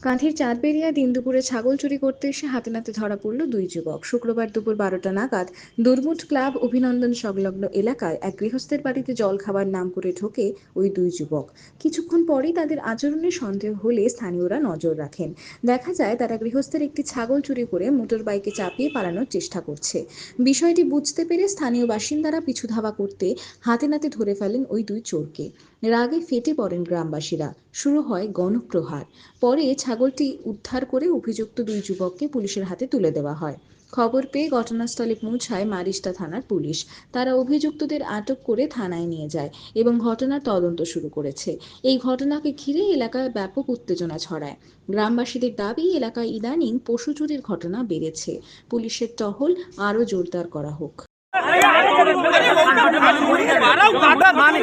কাঁথির চাঁদবেরিয়া দিন দুপুরে ছাগল চুরি করতে এসে হাতে নাতে ধরা পড়ল দুই যুবক। শুক্রবার দুপুর বারোটা নাগাদ দুর্মুট ক্লাব অভিনন্দন সংলগ্ন এলাকায় এক গৃহস্থের বাড়িতে জল খাবার নাম করে ঢোকে ওই দুই যুবক। কিছুক্ষণ পরেই তাদের আচরণে সন্দেহ হলে স্থানীয়রা নজর রাখেন। দেখা যায়, তারা গৃহস্থের একটি ছাগল চুরি করে মোটর বাইকে চাপিয়ে পালানোর চেষ্টা করছে। বিষয়টি বুঝতে পেরে স্থানীয় বাসিন্দারা পিছু ধাওয়া করতে হাতে নাতে ধরে ফেলেন ওই দুই চোরকে। রাগে ফেটে পড়েন গ্রামবাসীরা। শুরু হয় গণপ্রহার। পরে ছাগলটি উদ্ধার করে অভিযুক্ত দুই যুবককে পুলিশের হাতে তুলে দেওয়া হয়। খবর পেয়ে ঘটনাস্থলে পৌঁছায় মারিস্টা থানার পুলিশ। তারা অভিযুক্তদের আটক করে থানায় নিয়ে যায় এবং ঘটনার তদন্ত শুরু করেছে। এই ঘটনাকে ঘিরে এলাকায় ব্যাপক উত্তেজনা ছড়ায়। গ্রামবাসীদের দাবি এলাকায় ইদানিং পশু চুরির ঘটনা বেড়েছে। পুলিশের টহল আরও জোরদার করা হোক। পায়ে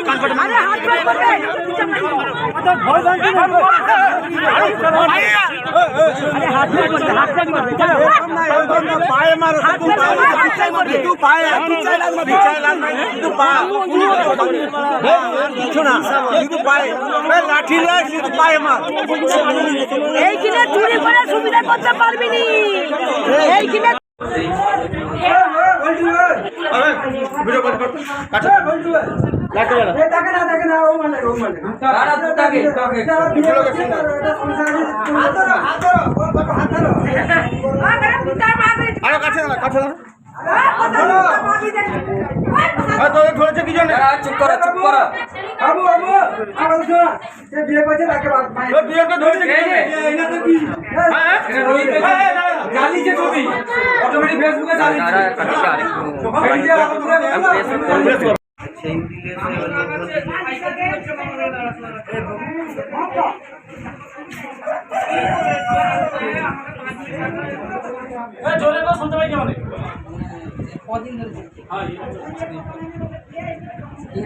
লাঠি নয় শুধু পায়ে মার এই কিনে চুরি করে সুবিধা করতে পারবি নি। আরও কাছে না কাছে না ধরেছে কি জন্য চুপ করো চুপ করো বাবু বাবু আমার শোনা যে বিয়ে করছে তাকে বাদ পাই তোর দুজনকে ধরেছে কি জন্য তো কি হ্যাঁ? জানিছে ছবি অটোমেটিক ফেসবুকে জানিছে দাঁড়া কাটিছে আরেকটু এই যে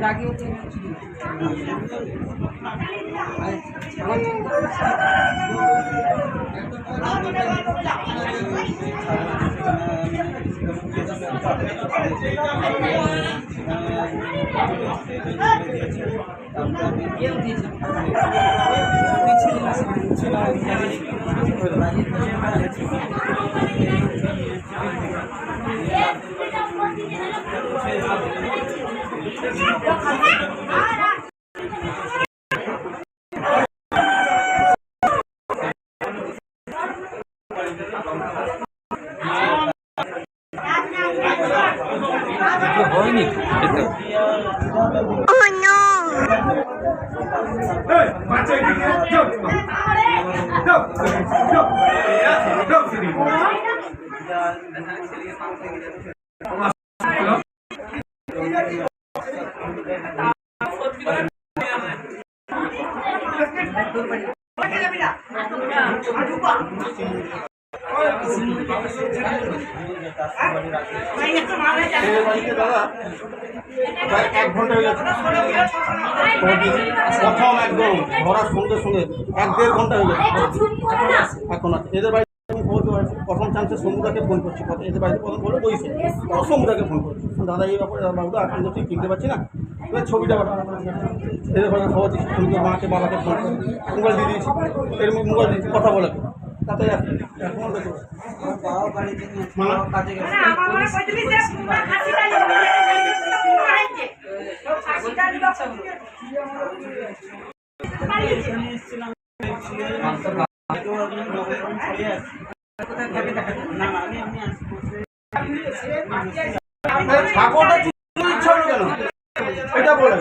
আমার পুরো বলব হয়নি এটা প্রায় এক ঘণ্টা হয়ে গেছে প্রথম একদম ধরার সঙ্গে সঙ্গে এক দেড় ঘণ্টা হয়ে গেছে। এখন আছে। এদের বাড়িতে প্রথম চান্সে সমুদাকে ফোন করছি। এদের বাড়িতে প্রথম বলে বইছে। সমুদাকে ফোন করছি। দাদা এই ব্যাপারে দাদা বাবুদা এখন তো ঠিক কিনতে পারছি না। ছবিটা পাঠানো এদের বাড়িতে খবর দিচ্ছি তুমি তো মাকে বাবাকে ফোন মোবাইল দিয়ে দিয়েছি। এর মোবাইল দিয়েছি কথা বলে। তাতে এখন দেখো মানে? ঠাকুরটা চুরি ইচ্ছা হলো কেন? এটা বলে।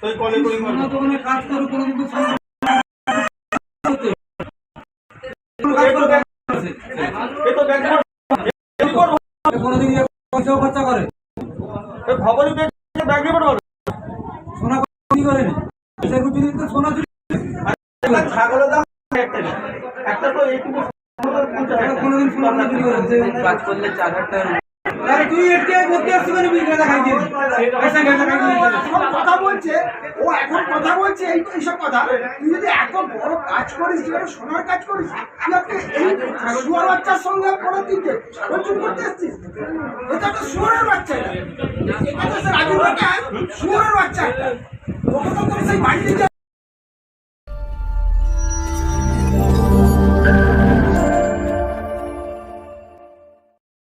তুই কলে করি মারবি। কাজ করো কোনো কিন্তু তো ব্যাংক ব্যাংক কোনোদিন পয়সাও খরচা করে। এই খবরই ব্যাগ রিপোর্ট বলো সোনা কি চুরি ছাগলের দাম এক একটা তো এইটুকু কোনোদিন সোনা চুরি কাজ করলে চার হাজার টাকা আরে তুই এটকে করতে আসছিস মানে বিক্রি দেখাই দিয়ে পয়সা গেছে সব কথা বলছে, ও এখন কথা বলছে, এই এইসব কথা। তুই যদি এত বড় কাজ করিস একটা সোনার কাজ করিস তুই আজকে এই শুয়ার বাচ্চার সঙ্গে দিনকে ছাগল চুরি করতে এসছিস এটা তো শুয়ারের বাচ্চা এটা। তো সে রাজুর বাচ্চা শুয়ারের বাচ্চা। ওকে তো তোর সেই বাড়িতে